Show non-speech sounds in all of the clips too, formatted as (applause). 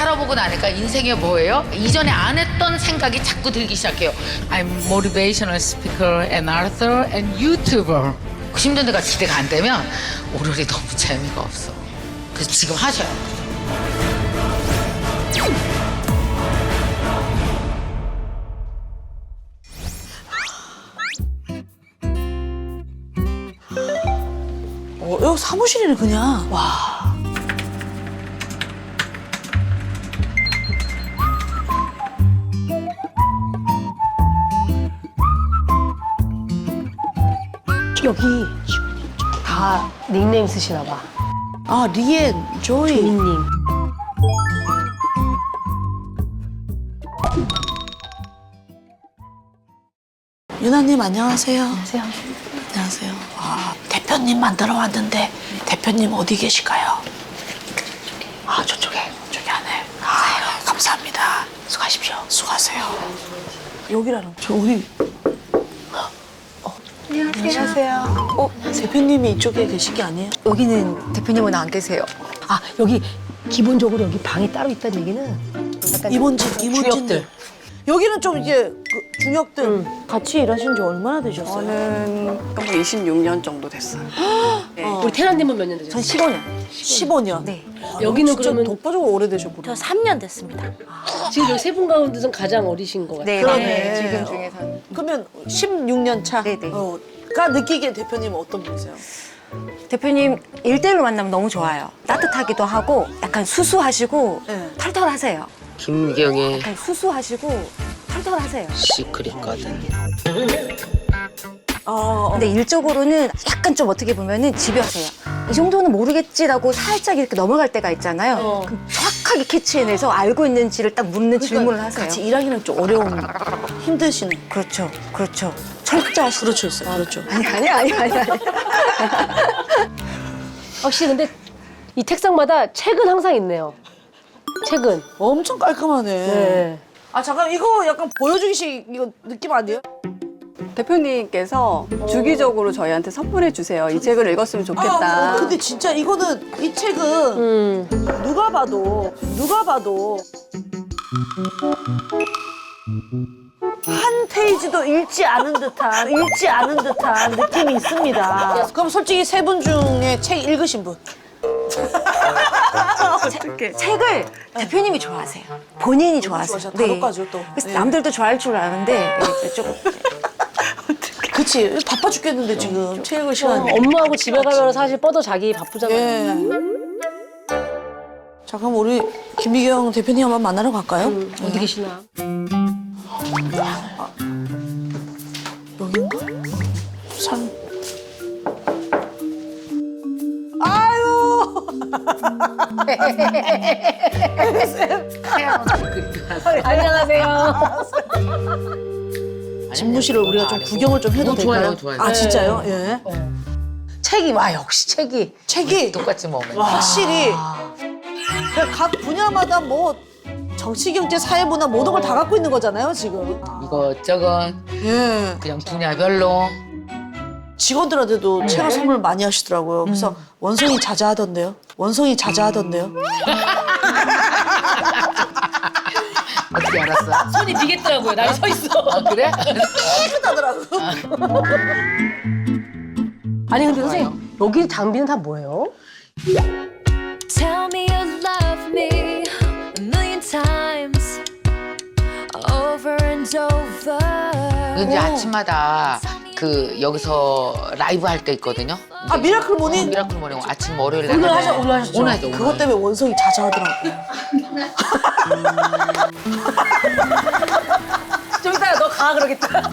살아보고 나니까 인생이 뭐예요? 이전에 안 했던 생각이 자꾸 들기 시작해요. I'm motivational speaker and author and YouTuber. 90년대가 기대가 안 되면 오롤이 너무 재미가 없어. 그래서 지금 하셔요. 어, 여기 사무실이네 그냥. 와. 여기 다 닉네임 쓰시나 봐. 아 리엔, 조이. 조이님. 유나님 안녕하세요. 안녕하세요. 안녕하세요. 와, 대표님 만나러 왔는데 대표님 어디 계실까요? 아 저쪽에 저기 안에. 아 감사합니다. 수고하십시오. 수고하세요. 여기라는 저 우리 안녕하세요. 어 대표님이 이쪽에 계신 게 아니에요? 여기는 대표님은 안 계세요. 아 여기 기본적으로 여기 방이 따로 있다는 얘기는 약간 이본진들. 주역들. 여기는 좀 이제 그 중역들 같이 일하신 지 얼마나 되셨어요? 저는 뭐 26년 정도 됐어요. 네. 우리 태란님은 몇년전 되셨어요? 15년. 15년. 네. 여기는 진짜 그러면 독보적으로 오래되셨구나. 저 3년 됐습니다. 지금 여기 세분 가운데서 가장 어리신 것 같아요. 네, 그러네. 네. 지금 중에서는. 그러면 16년 차. 네, 네. 어, 가 느끼기엔 대표님은 어떤 분이세요? 대표님 일대일로 만나면 너무 좋아요. 따뜻하기도 하고 약간 수수하시고 네. 털털하세요. 김경의 약간 수수하시고 털털하세요. 시크릿 가든 아, 어. 근데 일적으로는 약간 좀 어떻게 보면은 집요하세요. 이 정도는 모르겠지라고 살짝 이렇게 넘어갈 때가 있잖아요. 어. 그럼 정확하게 캐치해내서 알고 있는지를 딱 묻는 질문을 하세요. 같이 일하기는 좀 어려운, 힘드시는. 그렇죠, 그렇죠. 철저하시죠. 그렇죠, 있어요. 그렇죠. 아니 아니 아니 아니 아니. 확실히 (laughs) 근데 이 책상마다 책은 항상 있네요. 책은. 엄청 깔끔하네. 네. 아, 잠깐, 이거 약간 보여주기식, 이거 느낌 아니에요? 대표님께서 주기적으로 저희한테 선물해 주세요. 이 책을 읽었으면 좋겠다. 아, 근데 진짜 이거는, 이 책은 음. 누가 봐도, 누가 봐도 한 페이지도 읽지 않은 듯한, 읽지 않은 듯한 느낌이 있습니다. 그럼 솔직히 세 분 중에 책 읽으신 분? (laughs) 책을 대표님이 좋아하세요. 본인이 좋아하세요. 좋아하셔. 다독가죠, 또. 그래서 네. 남들도 좋아할 줄 아는데 이게 조금 (laughs) 그치. 바빠 죽겠는데, 지금. 책 읽을 어, 시간이. 엄마하고 집에 가면 사실 뻗어 자기 바쁘잖아요. 예. 자, 그럼 우리 김미경 대표님 한번 만나러 갈까요? 어디 계시나? 여긴가? 산. 아유! (laughs) (laughs) 안녕하세요. (laughs) 집무실을 우리가 좀 구경을 좀 해도 어, 될까요? 좋아요, 좋아요. 아, 진짜요? 예. 책이 와 역시 책이 책이 똑같이 먹으면 확실히 그각 분야마다 뭐 정치, 경제, 사회, 문화 모든 걸 다 갖고 있는 거잖아요, 지금. 이것저것 예. 그냥 분야별로 직원들한테도 책을 선물 많이 하시더라고요. 그래서 원성이 자자하던데요. 원성이 자자하던데요. 어떻게 알았어? 손이 비겠더라고요. 날서 있어. 아, 그래? 하더라고요. 아니 근데 선생님 여기 장비는 다 뭐예요? Tell me you love me a million times over and over. 그 이제 아침마다 그 여기서 라이브 할 때 있거든요. 아, 미라클 어, 모닝? 미라클 모닝 아침 월요일 날 오늘. 하셨- 오늘 하셨죠? 오늘 하죠. 오늘. 그것 때문에 원성이 자자하더라고요. (laughs) 좀 이따가 너 가 그러겠다.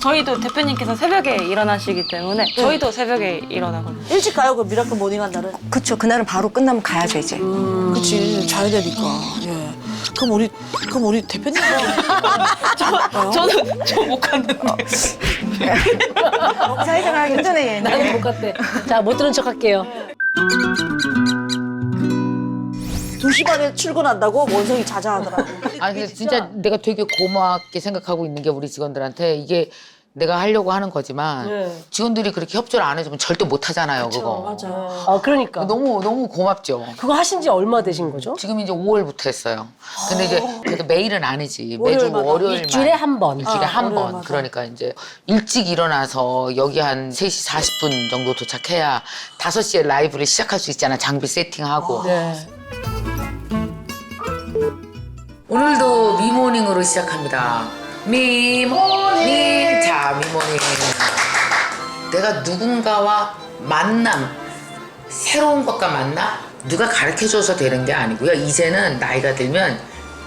저희도 대표님께서 새벽에 일어나시기 때문에 저희도 새벽에 일어나거든요. 일찍 가요, 그 미라클 모닝 한 날은. 그쵸 그날은 바로 끝나면 가야죠 이제. 그치, 자야 되니까. 예. 그럼 우리, 그럼 우리 대표님이랑. (laughs) 저는 저 못 갔는데. 사회생활 힘드네 얘는. 나는 못 갔대. 자 못 들은 척 할게요. 2시 반에 출근한다고 원성이 자자하더라고. 아니 근데 진짜 내가 되게 고맙게 생각하고 있는 게 우리 직원들한테 이게 내가 하려고 하는 거지만 네. 직원들이 그렇게 협조를 안 해주면 절대 못 하잖아요, 그거. 아 그러니까 너무 너무 고맙죠. 그거 하신 지 얼마 되신 거죠? 지금 이제 5월부터 했어요. 근데 이제 그래도 매일은 아니지. 매주 월요일마다. 월요일만. 일주일에 한 번. 일주일에 한 번. 월요일마다. 그러니까 이제 일찍 일어나서 여기 한 3시 40분 정도 도착해야 5시에 라이브를 시작할 수 있잖아. 장비 세팅하고. 네. 오늘도 미모닝으로 시작합니다. 미모닝. 자, 미모닝. 내가 누군가와 만남, 새로운 것과 만나 누가 가르쳐 줘서 되는 게 아니고요. 이제는 나이가 들면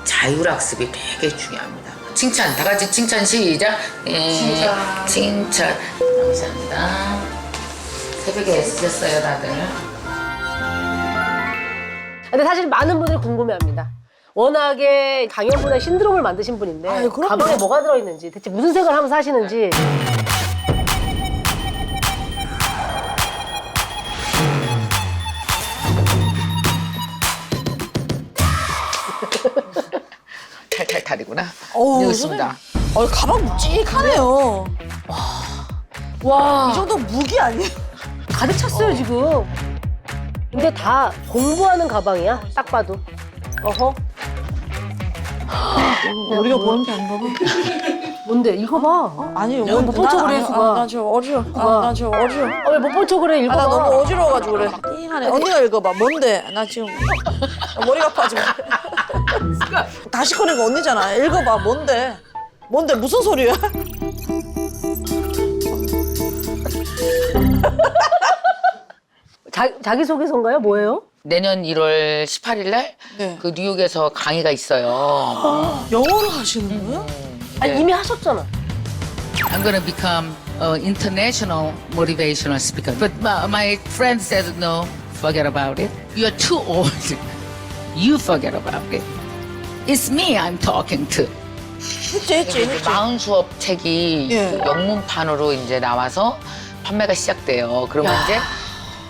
자율학습이 되게 중요합니다. 칭찬, 다 같이 칭찬 시작. 칭찬. 칭찬. 감사합니다. 새벽에 애쓰셨어요, 다들. 근데 사실 많은 분들이 궁금해합니다. 워낙에 강연보다 신드롬을 만드신 분인데 아유, 그럼요. 가방에 뭐가 들어있는지 대체 무슨 생각을 하면서 하시는지 (laughs) 탈탈탈이구나. 어우, 여기 있습니다. 어, 가방 묵직하네요. 와 이 정도 무기 아니에요? (laughs) 가득 찼어요 지금. 근데 다 공부하는 가방이야 딱 봐도. 어허 우리가 보는 게 아닌가 봐. 뭔데 이거 봐. 아니요. 야, 못 본척 그래, 수가. 나저 어지러. 수가. 나저 어지러. 아, 왜 못 본 척을 해 아, 읽어봐. 나 너무 어지러워가지고 그래. 띵하네. 언니가 읽어봐. 뭔데? 나 지금 (laughs) 머리가 아파 지금. (laughs) 다시 꺼내가 언니잖아. 읽어봐. 뭔데? 뭔데? 무슨 소리야? 자, 자기소개서인가요? 뭐예요? 내년 1월 18일 날 네. 그 뉴욕에서 강의가 있어요. 영어로 하시는 거예요? 아 이미 하셨잖아. I'm gonna become an international motivational speaker. But my, my friend said, no, forget about it. You're too old. You forget about it. It's me I'm talking to. 했지, 했지, 했지. 마흔 수업 책이 예. 그 영문판으로 이제 나와서 판매가 시작돼요. 그러면 이제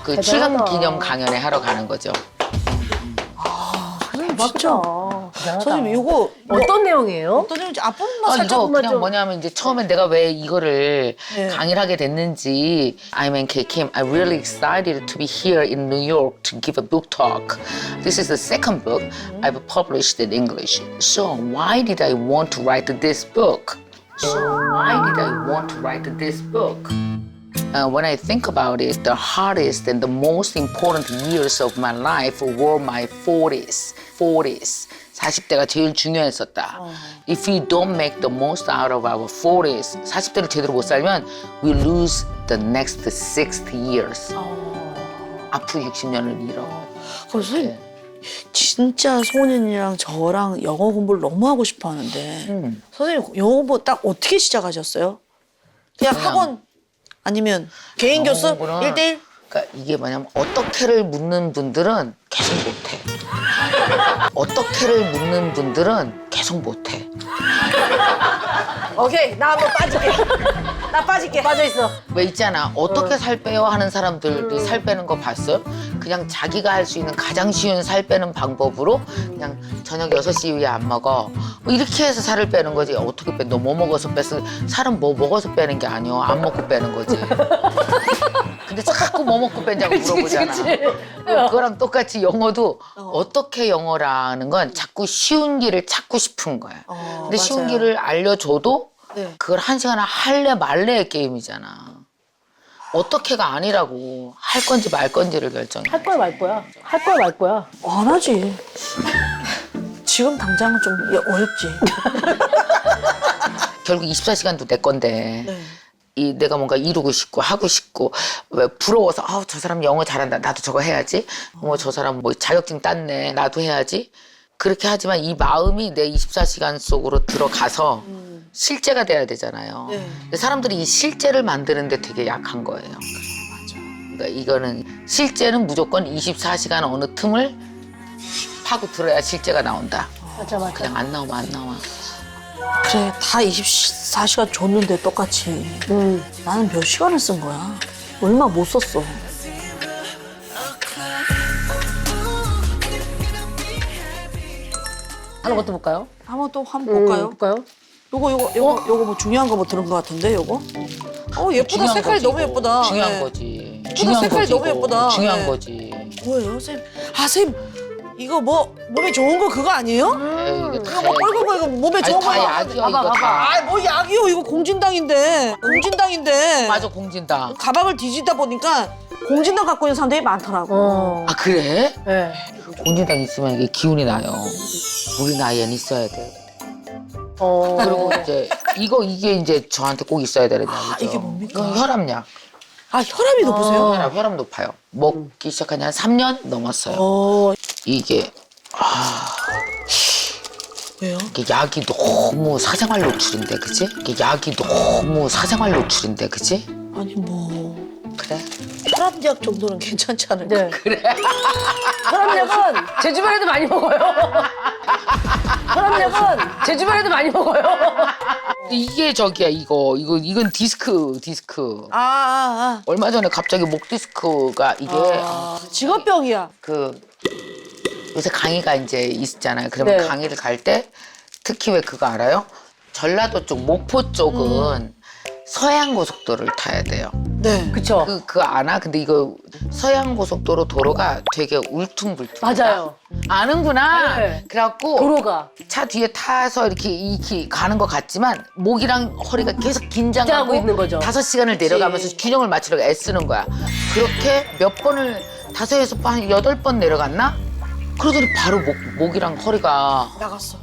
그 대단하다. 출간 기념 강연회 하러 가는 거죠. 진짜. 선생님, 이거 어떤 내용이에요? 어떤 내용인지 앞부분만 아, 살짝 이거 그냥 좀- 뭐냐면 이제 처음에 내가 왜 이거를 네. 강의를 하게 됐는지 I'm K Kim. I'm really excited to be here in New York to give a book talk. This is the second book I've published in English. So why did I want to write this book? So why did I want to write this book? Uh, when I think about it, the hardest and the most important years of my life were my 40s. 40s. 40대가 제일 중요했었다. If we don't make the most out of our 40s, 40대를 제대로 못 살면 we lose the next 60 years. 앞으로 60년을 잃어. 그럼 선생님 진짜 소은이랑 저랑 영어 공부를 너무 하고 싶어 하는데 음. 선생님 영어 공부 딱 어떻게 시작하셨어요? 그냥 그냥 학원 아니면 개인 교수? 공부는 일대일? 그러니까 이게 뭐냐면 어떻게를 묻는 분들은 계속 못해. 어떻게를 묻는 분들은 계속 못해. 오케이 나 한번 빠질게. 나 빠질게. 빠져 있어. 왜 있잖아. 어떻게 살 빼요? 하는 사람들이 살 빼는 거 봤어요? 그냥 자기가 할 수 있는 가장 쉬운 살 빼는 방법으로 그냥 저녁 6시 이후에 안 먹어 뭐 이렇게 해서 살을 빼는 거지 어떻게 빼? 너 뭐 먹어서 뺐어? 살은 뭐 먹어서 빼는 게 아니야 안 먹고 빼는 거지 (laughs) 근데 자꾸 뭐 먹고 빼냐고 물어보잖아 그거랑 똑같이 영어도 어 떻게 영어라는 건 자꾸 쉬운 길을 찾고 싶은 거야 어, 근데 쉬운 맞아요. 길을 알려줘도 네. 그걸 한 시간 할래 말래의 게임이잖아. 어떻게가 아니라고 할 건지 말 건지를 결정해. 할 거야 말 거야. 할 거야 말 거야. 안 하지 지금 당장은 좀 어렵지 (laughs) 결국 24시간도 내 건데. 네. 이 내가 뭔가 이루고 싶고 하고 싶고 왜 부러워서 아우 저 사람 영어 잘한다 나도 저거 해야지 뭐 저 사람 뭐 자격증 땄네 나도 해야지 그렇게 하지만 이 마음이 내 24시간 속으로 들어가서 실제가 돼야 되잖아요 네. 근데 사람들이 이 실제를 만드는데 되게 약한 거예요 그러니까 이거는 실제는 무조건 24시간 어느 틈을 파고 들어야 실제가 나온다 맞아 맞아. 그냥 안 나오면 안 나와 그래 다 24시간 줬는데 똑같이 음. 나는 몇 시간을 쓴 거야 얼마 못 썼어 하는 것도 볼까요? 한번 또 한번 음, 볼까요? 볼까요? 요거 요거 요거 요거 뭐 중요한 거 뭐 들은 거 같은데 요거? 어 예쁘다 중요한 색깔이 거지, 너무 이거. 예쁘다. 중요한 네. 거지. 중요한 색깔이 거지. 너무 이거. 예쁘다. 중요한 네. 거지. 뭐예요, 쌤? 아, 쌤 이거 뭐 몸에 좋은 거 그거 아니에요? 에이, 이거 이거 뭐 빨간 거 이거 몸에 아니, 좋은 거. 다 약이야 이거 다. 아, 뭐 약이요? 이거 공진당인데. 공진당인데. 맞아 공진당. 가방을 뒤지다 보니까 공진당 갖고 있는 사람들이 많더라고. 어. 아 그래? 네. 공진당 있으면 이게 기운이 나요. 우리 나이엔 있어야 돼. 어. 그리고 이제 이거 이게 이제 저한테 꼭 있어야 되는 약이죠. 아, 이게 뭡니까? 이건 혈압약. 아, 혈압이 높으세요? 혈압, 혈압 높아요. 먹기 시작한 지 한 3년 넘었어요. 어, 이게 왜요? 이게 약이 너무 사생활 노출인데, 그지? 이게 약이 너무 사생활 노출인데, 그지? 아니 뭐 그래? 혈압약 정도는 괜찮지 않을까? 네. 혈압약은 제 주변에도 많이 먹어요. 혈압약은 제 주변에도 많이 먹어요. 이게 저기야 이거 이거 이건 디스크 디스크. 아, 아, 얼마 전에 갑자기 목 디스크가 이게 아. 직업병이야. 그 요새 강의가 이제 있잖아요. 그러면 네. 강의를 갈 때 특히 왜 그거 알아요? 전라도 쪽 목포 쪽은 서해안 고속도로를 타야 돼요. 네. 그쵸. 그 그거 아나? 근데 이거 서해안 고속도로 도로가 되게 울퉁불퉁. 맞아요. 아는구나. 네. 그래갖고 도로가. 차 뒤에 타서 이렇게 이렇게 가는 것 같지만 목이랑 허리가 계속 긴장하고 긴장하고 있는 거죠. 다섯 시간을 내려가면서 균형을 맞추려고 애쓰는 거야. 그렇게 몇 번을 다섯에서 한 여덟 번 내려갔나? 그러더니 바로 목, 목이랑 허리가 나갔어.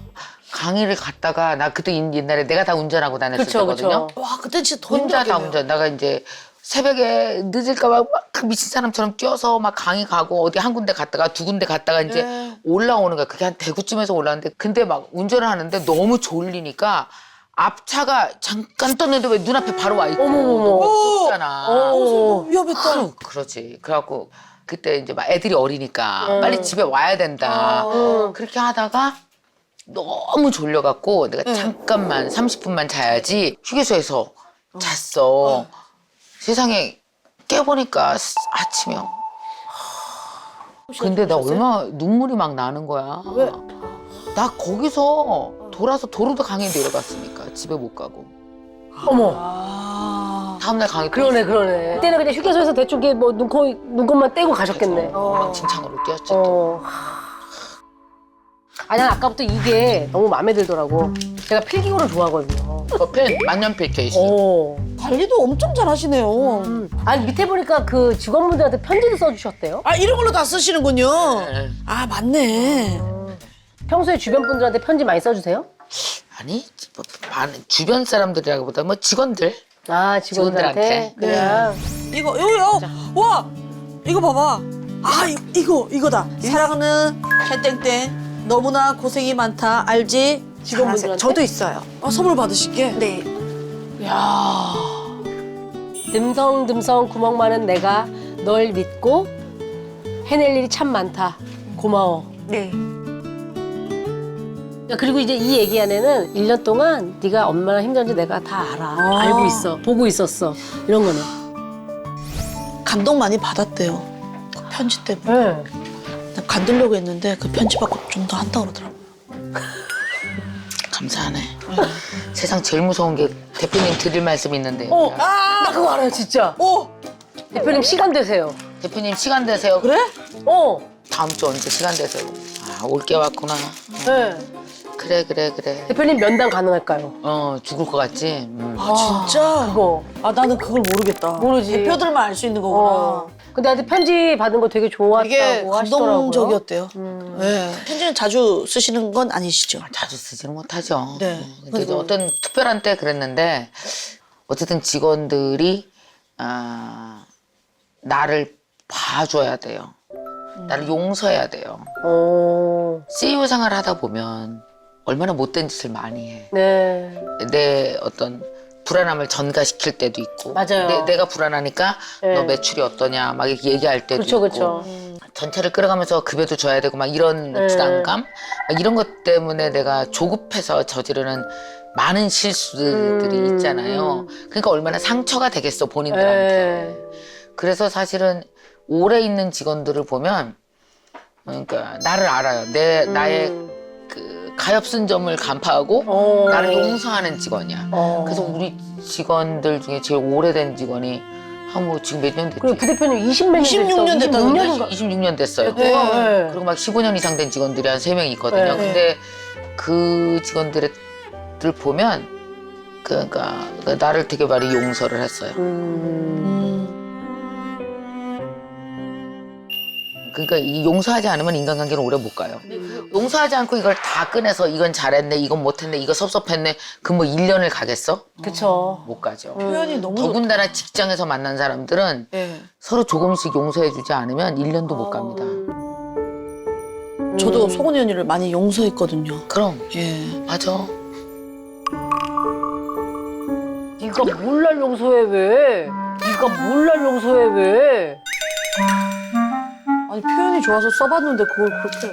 강의를 갔다가 나 그때 인- 옛날에 내가 다 운전하고 다녔을 그쵸, 때거든요. 그쵸. 와, 그때 진짜 더 혼자 다 힘들었겠네요. 운전. 내가 이제 새벽에 늦을까 봐 막 미친 사람처럼 뛰어서 막 강의 가고 어디 한 군데 갔다가 두 군데 갔다가 이제 네. 올라오는 거야. 그게 한 대구쯤에서 올라왔는데 근데 막 운전을 하는데 너무 졸리니까 앞차가 잠깐 떴는데 왜 눈앞에 바로 와 있고 어머머머. 잖아 어. 위험했다. 그러지. 그래갖고 그때 이제 막 애들이 어리니까 빨리 집에 와야 된다. 그렇게 하다가 너무 졸려갖고 내가 잠깐만 30분만 자야지 휴게소에서 잤어. 세상에 깨보니까 스- 아침이야. 근데 나 얼마 눈물이 막 나는 거야. 왜? 나 거기서 돌아서 도로도 강에 내려갔으니까 집에 못 가고 어머. 아. 다음날 강에 그러네, 그러네. 그때는 그냥 휴게소에서 대충 이렇게 뭐 눈코, 눈곱만 떼고 가셨겠네. 엉망진창으로 뛰었지. 또. 어. 아니, 난 아까부터 이게 너무 마음에 들더라고. 제가 필기구를 좋아하거든요. 옆에 만년필 케이스. 어. 관리도 엄청 잘하시네요. 음. 아니, 밑에 보니까 그 직원분들한테 편지도 써주셨대요. 아, 이런 걸로 다 쓰시는군요. 네. 아, 맞네. 평소에 주변 분들한테 편지 많이 써주세요? 아니 뭐, 주변 사람들이라기보다 뭐 직원들 아, 직원들한테. 직원들한테. 그냥. 이거, 요요. 와! 이거 봐봐. 아, 이, 이거, 이거다. 사랑하는 해땡땡. 너무나 고생이 많다. 알지? 직원분들한테? 저도 있어요. 아, 선물 받으실게. 네. 야 듬성듬성 구멍 많은 내가 널 믿고 해낼 일이 참 많다. 고마워. 네. 그리고 이제 이 얘기 안에는 1년 동안 네가 얼마나 힘든지 내가 다 알아. 아. 알고 있어. 보고 있었어. 이런 거는. 감동 많이 받았대요. 그 편지 때문에. 네. 나 간들려고 했는데 그 편지 받고 좀 더 한다 그러더라고. (laughs) 감사하네. 세상 제일 무서운 게 대표님 드릴 말씀 있는데 어, 나 그거 알아요, 진짜. 오! 대표님 시간 되세요. 대표님 시간 되세요. 그래? 어. 다음 주 언제 시간 되세요? 아 올게 왔구나. 네. 그래 그래 그래. 대표님 면담 가능할까요? 어 죽을 것 같지. 음. 아, 진짜? 그거. 아, 나는 그걸 모르겠다. 모르지. 대표들만 알 수 있는 거구나. 어. 근데 나한테 편지 받은 거 되게 좋았다고 하시더라고요. 감동적이었대요. 네. 편지는 자주 쓰시는 건 아니시죠? 자주 쓰지는 못하죠. 네. 어, 근데 어떤 특별한 때 그랬는데 어쨌든 직원들이 아, 나를 봐줘야 돼요. 나를 용서해야 돼요. 어. CEO 생활 하다 보면 얼마나 못된 짓을 많이 해. 네. 내 어떤 불안함을 전가시킬 때도 있고. 맞아요. 내, 가 불안하니까 네. 너 매출이 어떠냐 막 이렇게 얘기할 때도 그렇죠, 있고. 그렇죠. 전체를 끌어가면서 급여도 줘야 되고 막 이런 네. 부담감 막 이런 것 때문에 내가 조급해서 저지르는 많은 실수들이 음. 있잖아요. 그러니까 얼마나 상처가 되겠어 본인들한테. 네. 그래서 사실은 오래 있는 직원들을 보면 그러니까 나를 알아요. 내 나의 음. 그 가엾은 점을 간파하고 어. 나를 용서하는 직원이야. 어. 그래서 우리 직원들 중에 제일 오래된 직원이 한뭐 지금 몇 년 됐지? 그리고 부대표님 20몇 년 26년 됐다고 26년인가? 26년 됐어요. 네. 네. 그리고 막 15년 이상 된 직원들이 한 세 명 있거든요. 네. 근데 그 직원들을 보면 그러니까 나를 되게 많이 용서를 했어요. 음. 그러니까 이 용서하지 않으면 인간관계는 오래 못 가요. 용서하지 않고 이걸 다 꺼내서 이건 잘했네, 이건 못했네, 이거 섭섭했네. 그 뭐 1년을 가겠어? 그쵸. 못 가죠. 표현이 너무 더군다나 직장에서 만난 사람들은 예. 서로 조금씩 용서해주지 않으면 1년도 못 갑니다. 저도 소곤이 언니를 많이 용서했거든요. 그럼 예. 맞아. 네가 뭘 날 용서해 왜? 네가 뭘 날 용서해 왜? 아니 표현이 좋아서 써봤는데 그걸 그렇게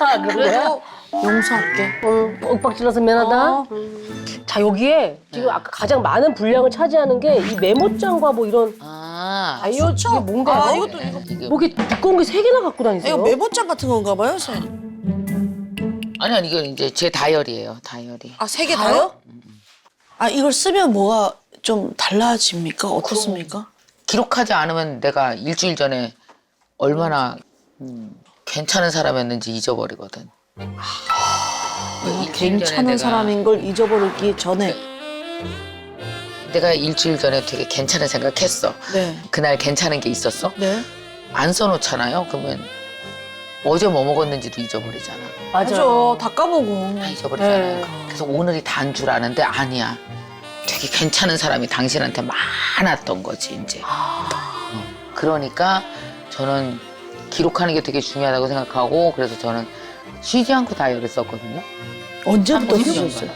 아, 그래도 용서할게. 응, 윽박 질러서 미안하다. 어. 자 여기에 지금 아까 가장 많은 분량을 차지하는 게 이 메모장과 뭐 이런 아, 다이어 이게 뭔가요? 아, 이것도 이거 이게 목에 두꺼운 게 세 개나 갖고 다니세요? 이거 메모장 같은 건가 봐요, 선생님. 아니 아니 이건 이제 제 다이어리예요, 다이어리. 아, 세 개 다요? 아, 이걸 쓰면 뭐가 좀 달라집니까? 어떻습니까? 기록하지 않으면 내가 일주일 전에 얼마나 음, 괜찮은 사람이었는지 잊어버리거든. 전에 괜찮은 사람인 걸 잊어버리기 전에. 내가 일주일 전에 되게 괜찮은 생각했어. 네. 그날 괜찮은 게 있었어? 네. 안 써놓잖아요. 그러면 어제 뭐 먹었는지도 잊어버리잖아. 맞아. 다 까보고. 다 잊어버리잖아요. 네. 그래서 오늘이 단 줄 아는데 아니야. 되게 괜찮은 사람이 당신한테 많았던 거지 이제. 어. 그러니까 저는 기록하는 게 되게 중요하다고 생각하고 그래서 저는 쉬지 않고 다이어리 썼거든요. 언제부터 30 년간. 쓰셨어요?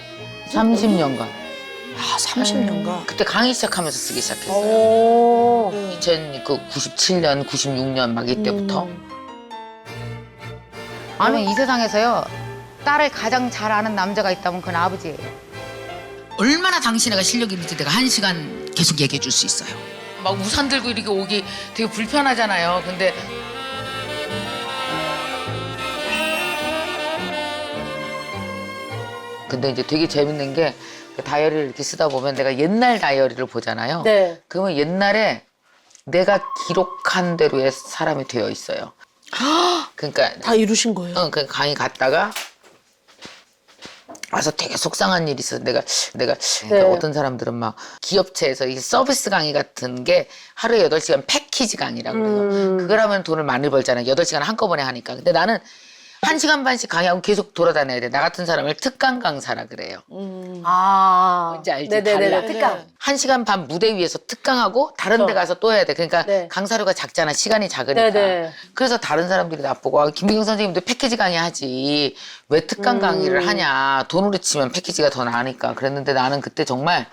30년간. 아, 30년간. 그때 강의 시작하면서 쓰기 시작했어요. 오. 2097년, 96년 막 이때부터. 음. 아니 이 세상에서요 딸을 가장 잘 아는 남자가 있다면 그건 아버지예요. 얼마나 당신애가 실력이 있는지 내가 한 시간 계속 얘기해 줄 수 있어요. 막 우산 들고 이렇게 오기 되게 불편하잖아요. 근데 근데 이제 되게 재밌는 게그 다이어리를 이렇게 쓰다 보면 내가 옛날 다이어리를 보잖아요. 네. 그러면 옛날에 내가 기록한 대로의 사람이 되어 있어요. 그러니까 다 이루신 거예요? 어, 그 강의 갔다가 와서 되게 속상한 일이 있어. 내가 내가 그러니까 네. 어떤 사람들은 막 기업체에서 이 서비스 강의 같은 게 하루에 여덟 시간 패키지 강의라고 그래요. 음. 그걸 하면 돈을 많이 벌잖아요. 여덟 시간 한꺼번에 하니까. 근데 나는 한 시간 반씩 강의하고 계속 돌아다녀야 돼. 나 같은 사람을 특강 강사라 그래요. 음. 아. 뭔지 알지? 네네네. 달라. 특강. 한 시간 반 무대 위에서 특강하고 다른 데 그렇죠. 가서 또 해야 돼. 그러니까 네. 강사료가 작잖아. 시간이 작으니까. 네네. 그래서 다른 사람들이 나보고 아, 김미경 선생님도 패키지 강의 하지 왜 특강 음. 강의를 하냐 돈으로 치면 패키지가 더 나으니까 그랬는데 나는 그때 정말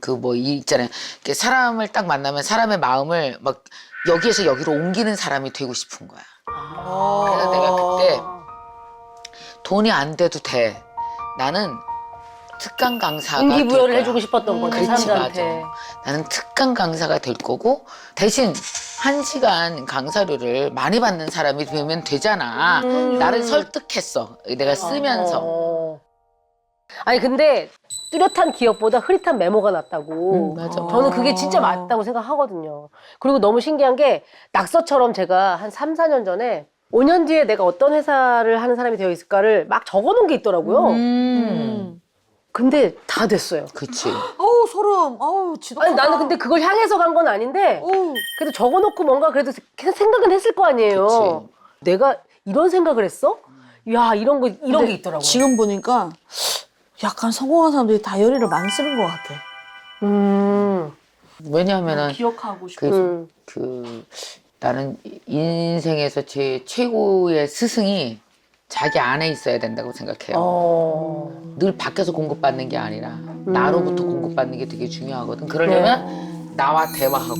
그 뭐 이 있잖아요 이렇게 사람을 딱 만나면 사람의 마음을 막 여기에서 여기로 옮기는 사람이 되고 싶은 거야 그래서 내가 그때 돈이 안 돼도 돼 나는 특강 강사가 동기부여를 될 거야. 해주고 싶었던 거죠 그렇지, 사람들한테. 맞아. 나는 특강 강사가 될 거고 대신 한 시간 강사료를 많이 받는 사람이 되면 되잖아. 나를 설득했어. 내가 쓰면서. 어. 아니 근데 뚜렷한 기업보다 흐릿한 메모가 낫다고. 음, 맞아. 저는 그게 진짜 맞다고 생각하거든요. 그리고 너무 신기한 게 낙서처럼 제가 한 3, 4년 전에 5년 뒤에 내가 어떤 회사를 하는 사람이 되어 있을까를 막 적어놓은 게 있더라고요. 음. 근데 다 됐어요. 그치. 어우, 소름. 어우, 지독하다. 아니 나는 근데 그걸 향해서 간 건 아닌데 어우. 그래도 적어놓고 뭔가 그래도 생각은 했을 거 아니에요. 내가 이런 생각을 했어? 야 이런 거 이런 게 있더라고요. 지금 보니까 약간 성공한 사람들이 다이어리를 많이 쓰는 것 같아. 음, 왜냐하면은 기억하고 싶어. 그, 음. 그 나는 인생에서 제 최고의 스승이 자기 안에 있어야 된다고 생각해요. 어. 늘 밖에서 공급받는 게 아니라 나로부터 공급받는 게 되게 중요하거든. 그러려면 나와 대화하고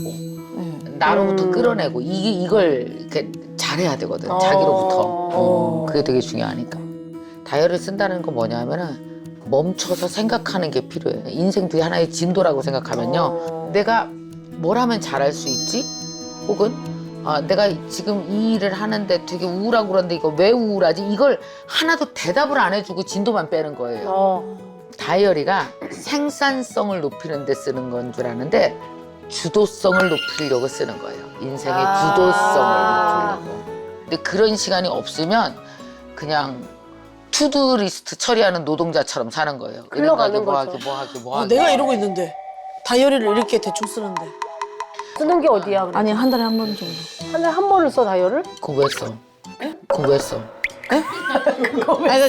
나로부터 음. 끌어내고 이게 이걸 이렇게 잘해야 되거든. 어. 자기로부터. 어. 어, 그게 되게 중요하니까. 다이어리 쓴다는 건 뭐냐면은 멈춰서 생각하는 게 필요해. 인생도 하나의 진도라고 생각하면요. 어. 내가 뭘 하면 잘할 수 있지? 혹은 아, 내가 지금 이 일을 하는데 되게 우울하고 그런데 이거 왜 우울하지? 이걸 하나도 대답을 안 해주고 진도만 빼는 거예요. 어. 다이어리가 생산성을 높이는 데 쓰는 건 줄 아는데 주도성을 높이려고 쓰는 거예요. 인생의 아. 주도성을 높이려고. 근데 그런 시간이 없으면 그냥 투두 리스트 처리하는 노동자처럼 사는 거예요. 흘러가는 이런 거 하기, 거죠. 뭐 하기 뭐 아, 하기. 내가 이러고 있는데 다이어리를 이렇게 대충 쓰는데. 쓰는 게 어디야? 그래? 아니 한 달에 한 번 정도. 한 달에 한 번을 써 다이어를? 그거 왜 써? 그거 왜 써? 아니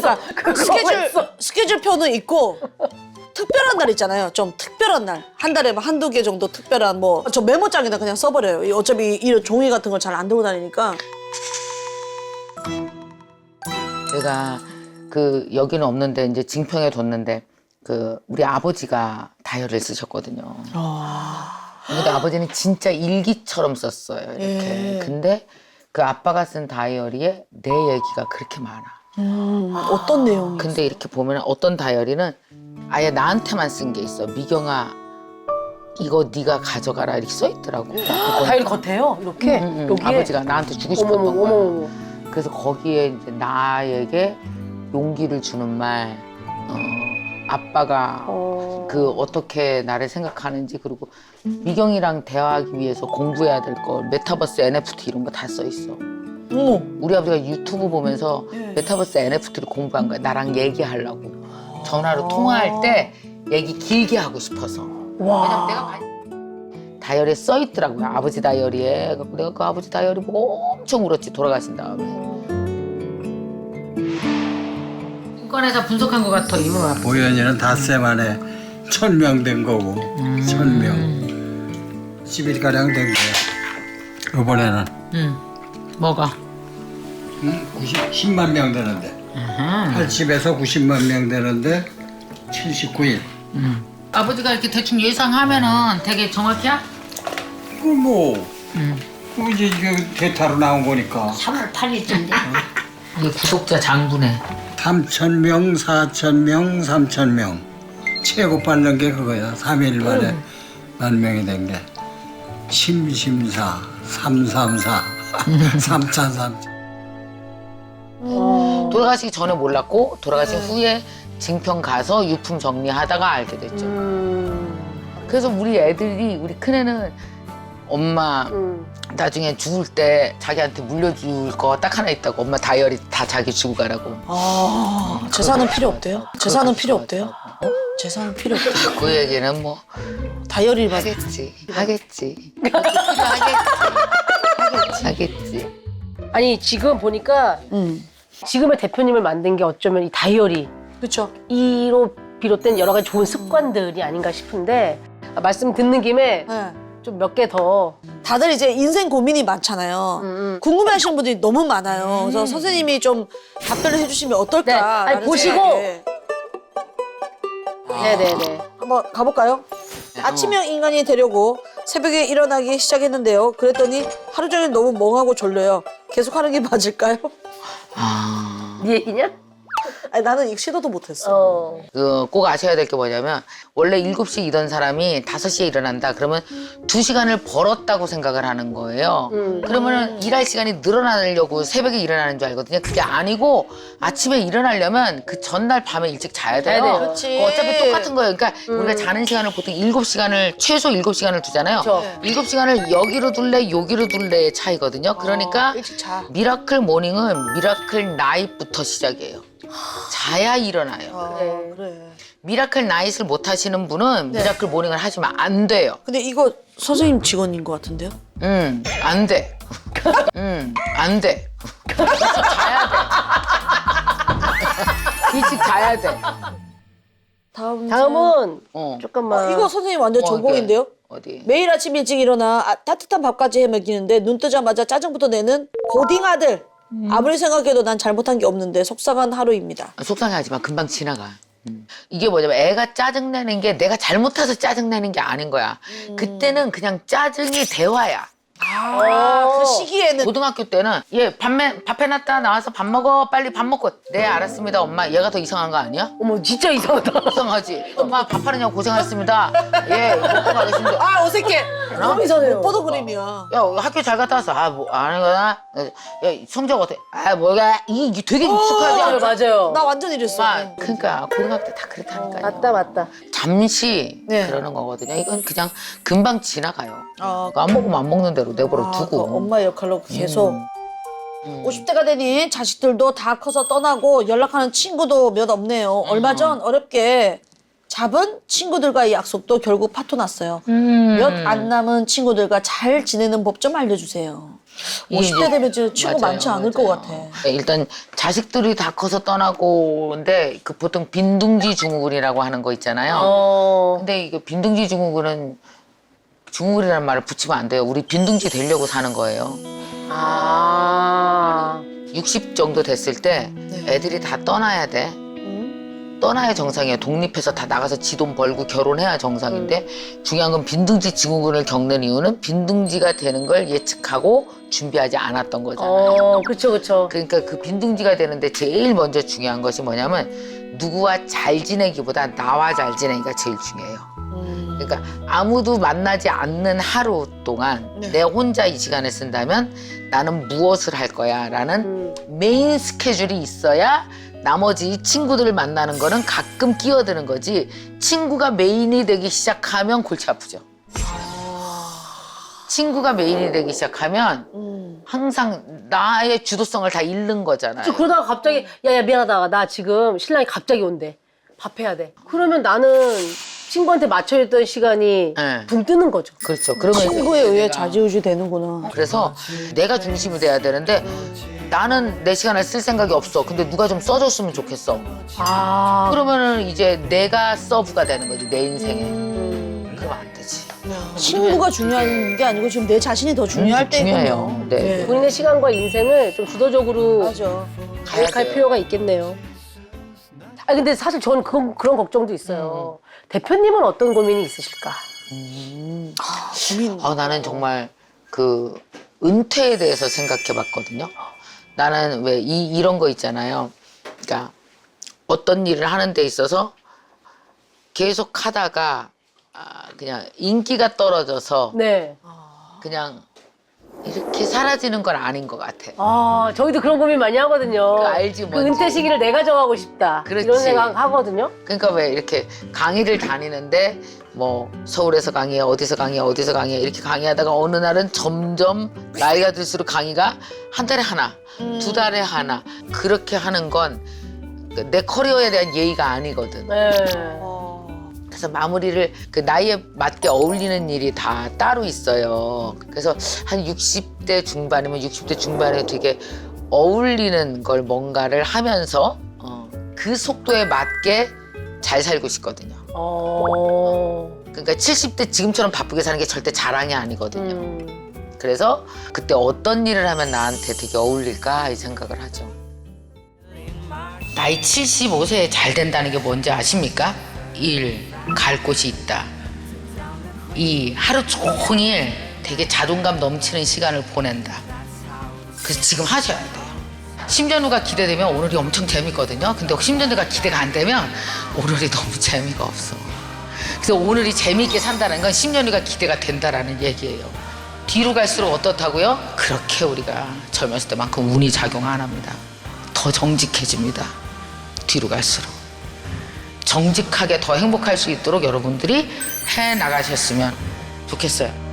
그러니까 스케줄 스케줄 표는 있고 특별한 날 있잖아요. 좀 특별한 날. 한 달에 뭐 한두 개 정도 특별한 뭐 저 메모장에다 그냥 써버려요. 이 어차피 이런 종이 같은 걸 잘 안 들고 다니니까. 내가 그 여기는 없는데 이제 증평에 뒀는데 그 우리 아버지가 다이어리를 쓰셨거든요. 근데 아버지는 진짜 일기처럼 썼어요. 이렇게. 예. 근데 그 아빠가 쓴 다이어리에 내 얘기가 그렇게 많아. 음, 어떤 내용이? 근데 이렇게 보면 어떤 다이어리는 아예 나한테만 쓴 게 있어. 미경아 이거 네가 가져가라 이렇게 써 있더라고. (gasps) 다이어리 겉에요? 이렇게? 응, 응. 여기에? 아버지가 나한테 주고 싶었던 어머, 거야. 어머, 어머. 그래서 거기에 이제 나에게 용기를 주는 말, 어, 아빠가 어. 그 어떻게 나를 생각하는지 그리고 미경이랑 대화하기 위해서 공부해야 될걸 메타버스 NFT 이런 거 다 써 있어. 어머. 우리 아버지가 유튜브 보면서 네. 메타버스 NFT를 공부한 거야. 나랑 얘기하려고. 전화로 통화할 때 얘기 길게 하고 싶어서. 왜냐면 내가 많이- 다이어리에 써 있더라고요. 아버지 다이어리에. 그래갖고 내가 그 아버지 다이어리 보고 엄청 울었지 돌아가신 다음에. 인권에서 분석한 것 같아 이모가. 보현이는 닷새 만에 천명 된 거고 천명 10일 가량 된 거야 이번에는 응. 뭐가? 응? 90, 10만 명 되는데 80에서 90만 명 되는데 79일 아버지가 이렇게 대충 예상하면은 되게 정확해야? 그뭐 그 이제 이게 대타로 나온 거니까 3월 8일쯤인데. 이게 구독자 장부네. 3천 명 4천 명 3천 명. 최고 빠른 게 그거야. 3일 만에 만 명이 된 게. 심심사 334 333 (laughs) 돌아가시기 전에 몰랐고 돌아가신 후에 증평 가서 유품 정리하다가 알게 됐죠. 음. 그래서 우리 애들이 우리 큰애는 엄마 음. 나중에 죽을 때 자기한테 물려줄 거 딱 하나 있다고 엄마 다이어리 다 자기 주고 가라고 아, 재산은 필요 없대요? 재산은 필요 없대요? 재산은 필요 없대요? 그 얘기는 뭐 다이어리만. 하겠지 하겠지 하겠지 하겠지 하겠지 아니 지금 보니까 음. 지금의 대표님을 만든 게 어쩌면 이 다이어리 그렇죠. 이로 비롯된 여러 가지 좋은 습관들이 아닌가 싶은데 아, 말씀 듣는 김에 네. 좀 몇 개 더 다들 이제 인생 고민이 많잖아요. 음. 궁금해 하시는 분들이 너무 많아요. 그래서 선생님이 좀 답변을 해주시면 어떨까? 네. 아니, 보시고. 생각에. 네네네 한번 가볼까요? 아침형 인간이 되려고 새벽에 일어나기 시작했는데요. 그랬더니 하루 종일 너무 멍하고 졸려요. 계속 하는 게 맞을까요? 아, 네 얘기냐? 아니, 나는 이거 시도도 못했어. 어. 그 꼭 아셔야 될 게 뭐냐면 원래 7시에 일던 사람이 5시에 일어난다 그러면 2시간을 벌었다고 생각을 하는 거예요. 음. 그러면은 일할 시간이 늘어나려고 새벽에 일어나는 줄 알거든요. 그게 아니고 아침에 일어나려면 그 전날 밤에 일찍 자야 돼요. 자야 돼요. 그렇지. 그거 어차피 똑같은 거예요. 그러니까 우리가 자는 시간을 보통 7시간을 최소 7시간을 두잖아요. 그쵸. 일곱 시간을 여기로 둘래 여기로 둘래의 차이거든요. 그러니까 일찍 자. 미라클 모닝은 미라클 나잇부터 시작이에요. 자야 일어나요. 아, 그래. 그래. 미라클 나잇을 못 하시는 분은 네. 미라클 모닝을 하시면 안 돼요. 근데 이거 선생님 직원인 것 같은데요? 음, 안 돼. 음, 안 돼. 자야 돼. 일찍 자야 돼. 다음 다음은 어. 조금만 어, 이거 선생님 완전 어, 전공인데요? 어디? 매일 아침 일찍 일어나 아, 따뜻한 밥까지 해 먹이는데 눈 뜨자마자 짜증부터 내는 고딩 아들. 아무리 생각해도 난 잘못한 게 없는데 속상한 하루입니다. 속상해하지 마. 금방 지나가. 음. 이게 뭐냐면 애가 짜증내는 게 내가 잘못해서 짜증내는 게 아닌 거야. 그때는 그냥 짜증이 대화야. 아, 그 시기에는 고등학교 때는 얘 밥해 밥 해놨다 나와서 밥 먹어 빨리 밥 먹고 네 알았습니다 엄마 얘가 더 이상한 거 아니야? 어머 진짜 이상하다. (laughs) 이상하지 엄마 밥 하느냐고 고생하셨습니다 예 먹고 가겠습니다 아 어색해. 너무 이상해요. 못 보던 그림이야. 야 학교 잘 갔다 왔어 아뭐 아는 거나 야 성적 어때 아 뭐야 이게, 이게 되게 익숙하지 맞아요, 않아? 맞아요. 나 완전 이랬어. 아, 그러니까 고등학교 때 다 그렇다니까요 맞다 맞다. 잠시 네. 그러는 거거든요 이건 그냥 금방 지나가요 아, 안 먹으면 안 먹는 대로 내버려 아, 두고 그 엄마 역할로 계속. 음. 50대가 되니 자식들도 다 커서 떠나고 연락하는 친구도 몇 없네요. 음. 얼마 전 어렵게 잡은 친구들과의 약속도 결국 파토 났어요. 음. 몇 안 남은 친구들과 잘 지내는 법 좀 알려주세요. 이게 50대 이제- 되면 진짜 친구 맞아요, 많지 않을 맞아요. 것 같아. 네, 일단 자식들이 다 커서 떠나고인데 그 보통 빈둥지 증후군이라고 하는 거 있잖아요. 어. 근데 이게 빈둥지 증후군은 증후군이라는 말을 붙이면 안 돼요. 우리 빈둥지 되려고 사는 거예요. 아. 60 정도 됐을 때 네. 애들이 다 떠나야 돼. 음? 떠나야 정상이에요. 독립해서 다 나가서 지 돈 벌고 결혼해야 정상인데 중요한 건 빈둥지 증후군을 겪는 이유는 빈둥지가 되는 걸 예측하고 준비하지 않았던 거잖아요. 어, 그쵸, 그쵸. 그러니까 그 빈둥지가 되는데 제일 먼저 중요한 것이 뭐냐면 누구와 잘 지내기보다 나와 잘 지내기가 제일 중요해요. 음. 그러니까 아무도 만나지 않는 하루 동안 네. 내 혼자 이 시간을 쓴다면 나는 무엇을 할 거야라는 음. 메인 스케줄이 있어야 나머지 친구들을 만나는 거는 가끔 끼어드는 거지 친구가 메인이 되기 시작하면 골치 아프죠. 친구가 메인이 되기 시작하면 음. 항상 나의 주도성을 다 잃는 거잖아요. 저 그러다가 갑자기 야야 미안하다 나 지금 신랑이 갑자기 온대 밥 해야 돼 그러면 나는 친구한테 맞춰있던 시간이 네. 붕 뜨는 거죠 그렇죠. 그러면 이제 친구에 의해 좌지우지 되는구나. 그래서 내가 중심이 돼야 되는데 나는 내 시간을 쓸 생각이 없어. 근데 누가 좀 써줬으면 좋겠어. 아 그러면은 이제 내가 서브가 되는 거지 내 인생에. 음. 그러면 안 되지. 친구가 중요한 게 아니고 지금 내 자신이 더 중요할 음, 때군요. 중요해요. 네. 본인의 시간과 인생을 좀 주도적으로 맞아. 가야 계획할 돼요. 필요가 있겠네요 아 근데 사실 저는 그런, 그런 걱정도 있어요 대표님은 어떤 고민이 있으실까 고민. 아, 나는 정말 그 은퇴에 대해서 생각해 봤거든요. 나는 왜 이, 이런 거 있잖아요. 그러니까 어떤 일을 하는 데 있어서 계속 하다가 아, 그냥 인기가 떨어져서 네. 그냥 이렇게 사라지는 건 아닌 것 같아. 아, 저희도 그런 고민 많이 하거든요. 그거 알지, 그 뭔지. 은퇴 시기를 내가 정하고 싶다. 그렇지. 이런 생각 하거든요. 그러니까 왜 이렇게 강의를 다니는데 뭐 서울에서 강의해 어디서 강의해 어디서 강의해 이렇게 강의하다가 어느 날은 점점 나이가 들수록 강의가 한 달에 하나 두 달에 하나 그렇게 하는 건 내 커리어에 대한 예의가 아니거든 네. 어. 그래서 마무리를 그 나이에 맞게 어울리는 일이 다 따로 있어요 그래서 한 60대 중반이면 60대 중반에 되게 어울리는 걸 뭔가를 하면서 어, 그 속도에 맞게 잘 살고 싶거든요 어. 그러니까 70대 지금처럼 바쁘게 사는 게 절대 자랑이 아니거든요. 음. 그래서 그때 어떤 일을 하면 나한테 되게 어울릴까 이 생각을 하죠. 나이 75세에 잘 된다는 게 뭔지 아십니까? 일, 갈 곳이 있다. 이 하루 종일 되게 자존감 넘치는 시간을 보낸다. 그래서 지금 하셔야 돼요. 심전우가 기대되면 오늘이 엄청 재밌거든요. 근데 심전우가 기대가 안 되면 오늘이 너무 재미가 없어. 그래서 오늘이 재미있게 산다는 건 10년이가 기대가 된다라는 얘기예요. 뒤로 갈수록 어떻다고요? 그렇게 우리가 젊었을 때만큼 운이 작용 안 합니다. 더 정직해집니다. 뒤로 갈수록. 정직하게 더 행복할 수 있도록 여러분들이 해 나가셨으면 좋겠어요.